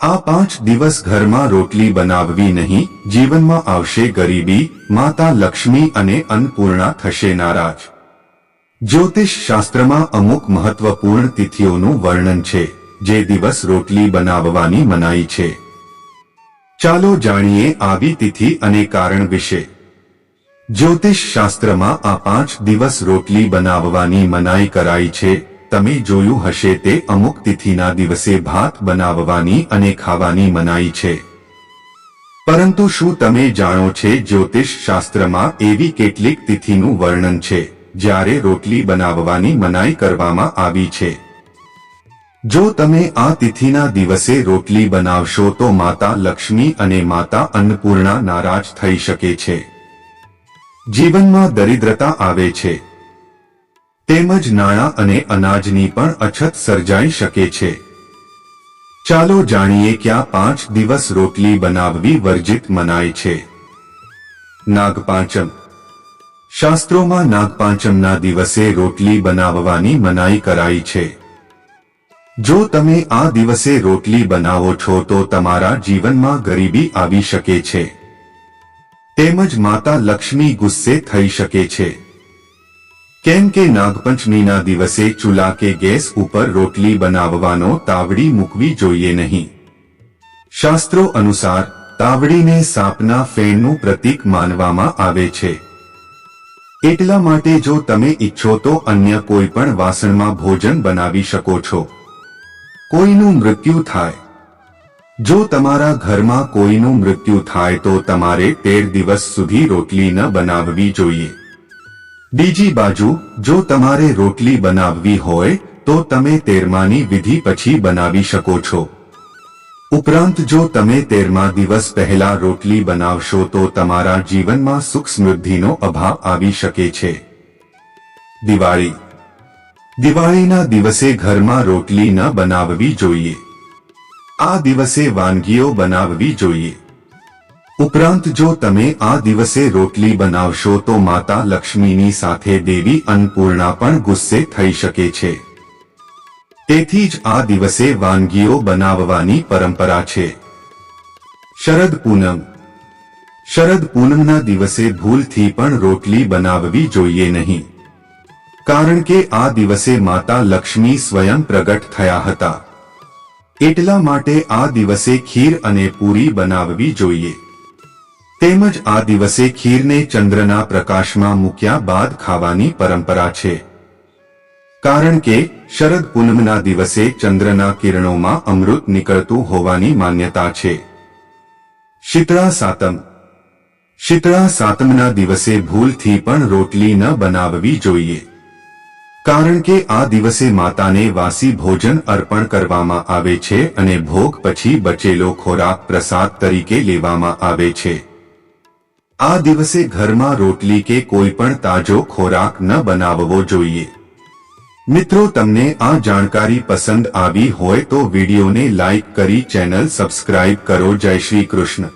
આ પાંચ દિવસ ઘરમાં રોટલી બનાવવી નહીં, જીવનમાં આવશે ગરીબી, માતા લક્ષ્મી અને અન્નપૂર્ણા થશે નારાજ. જ્યોતિષ શાસ્ત્રમાં અમુક મહત્વપૂર્ણ તિથિઓનું વર્ણન છે, જે દિવસ રોટલી બનાવવાની મનાઈ છે. ચાલો જાણીએ આવી તિથિ અને કારણ વિશે. જ્યોતિષ શાસ્ત્રમાં આ પાંચ દિવસ રોટલી બનાવવાની મનાઈ કરાઈ છે તમે જોયું હશે તે અમુક તિથિના દિવસે ભાત બનાવવાની અને ખાવાની મનાઈ છે. પરંતુ શું તમે જાણો છે જ્યોતિષ શાસ્ત્રમાં એવી કેટલીક તિથિનું વર્ણન છે, જ્યારે રોટલી બનાવવાની મનાઈ કરવામાં આવી છે? જો તમે આ તિથિના દિવસે રોટલી બનાવશો તો માતા લક્ષ્મી અને માતા અન્નપૂર્ણા નારાજ થઈ શકે છે. જીવનમાં દરિદ્રતા આવે છે. તેમજ નાણાં અને અનાજની પણ અછત સર્જાઈ શકે છે. ચાલો જાણીએ ક્યાં પાંચ દિવસ રોટલી બનાવવી વર્જિત મનાય છે. નાગપાંચમ. શાસ્ત્રોમાં નાગપાંચમના દિવસે રોટલી બનાવવાની મનાઈ કરાઈ છે. જો તમે આ દિવસે રોટલી બનાવો છો તો તમારા જીવનમાં ગરીબી આવી શકે છે. તેમજ માતા લક્ષ્મી ગુસ્સે થઈ શકે છે. કેમ કે નાગપંચમીના દિવસે ચૂલા કે ગેસ ઉપર રોટલી બનાવવાનો તાવડી મૂકવી જોઈએ નહીં. શાસ્ત્રો અનુસાર, તાવડીને સાપના ફેણનું પ્રતીક માનવામાં આવે છે. એટલા માટે જો તમે ઈચ્છો તો અન્ય કોઈ પણ વાસણમાં ભોજન બનાવી શકો છો. કોઈનું મૃત્યુ થાય. જો તમારા ઘરમાં કોઈનું મૃત્યુ થાય તો તમારે તેર દિવસ સુધી રોટલી ન બનાવવી જોઈએ. બીજી બાજુ, જો તમારે રોટલી બનાવવી હોય, તો તમે તેરમાની વિધિ પછી બનાવી શકો છો. ઉપરાંત જો તમે તેરમા દિવસ પહેલા રોટલી બનાવશો તો તમારા જીવનમાં સુખ સમૃદ્ધિનો અભાવ આવી શકે છે. દિવાળી. દિવાળીના દિવસે ઘરમાં રોટલી ન બનાવવી જોઈએ. આ દિવસે વાનગીઓ બનાવવી જોઈએ. ઉપરાંત જો તમે આ દિવસે રોટલી બનાવશો તો માતા લક્ષ્મીની સાથે દેવી અન્નપૂર્ણા પણ ગુસ્સે થઈ શકે છે. તેથી જ આ દિવસે વાનગીઓ બનાવવાની પરંપરા છે. શરદ પૂનમ. શરદ પૂનમના દિવસે ભૂલથી પણ રોટલી બનાવવી જોઈએ નહીં. કારણ કે આ દિવસે માતા લક્ષ્મી સ્વયં પ્રગટ થયા હતા. એટલા માટે આ દિવસે ખીર અને પૂરી બનાવવી જોઈએ. તેમજ આ દિવસે ખીરને ચંદ્રના પ્રકાશમાં મૂક્યા બાદ ખાવાની પરંપરા છે. કારણ કે, શરદ પૂનમના દિવસે ચંદ્રના કિરણોમાં અમૃત નીકળતું હોવાની માન્યતા છે. શીતળા સાતમ. શીતળા સાતમના દિવસે ભૂલથી પણ રોટલી ન બનાવવી જોઈએ. કારણ કે આ દિવસે માતાને વાસી ભોજન અર્પણ કરવામાં આવે છે અને ભોગ પછી બચેલો ખોરાક પ્રસાદ તરીકે લેવામાં આવે છે. આ દિવસે ઘરમાં રોટલી કે કોઈ પણ તાજો ખોરાક ન બનાવવો જોઈએ. મિત્રો, તમને આ જાણકારી પસંદ આવી હોય તો વિડીયોને લાઈક કરી ચેનલ સબસ્ક્રાઇબ કરો. જય શ્રી કૃષ્ણ.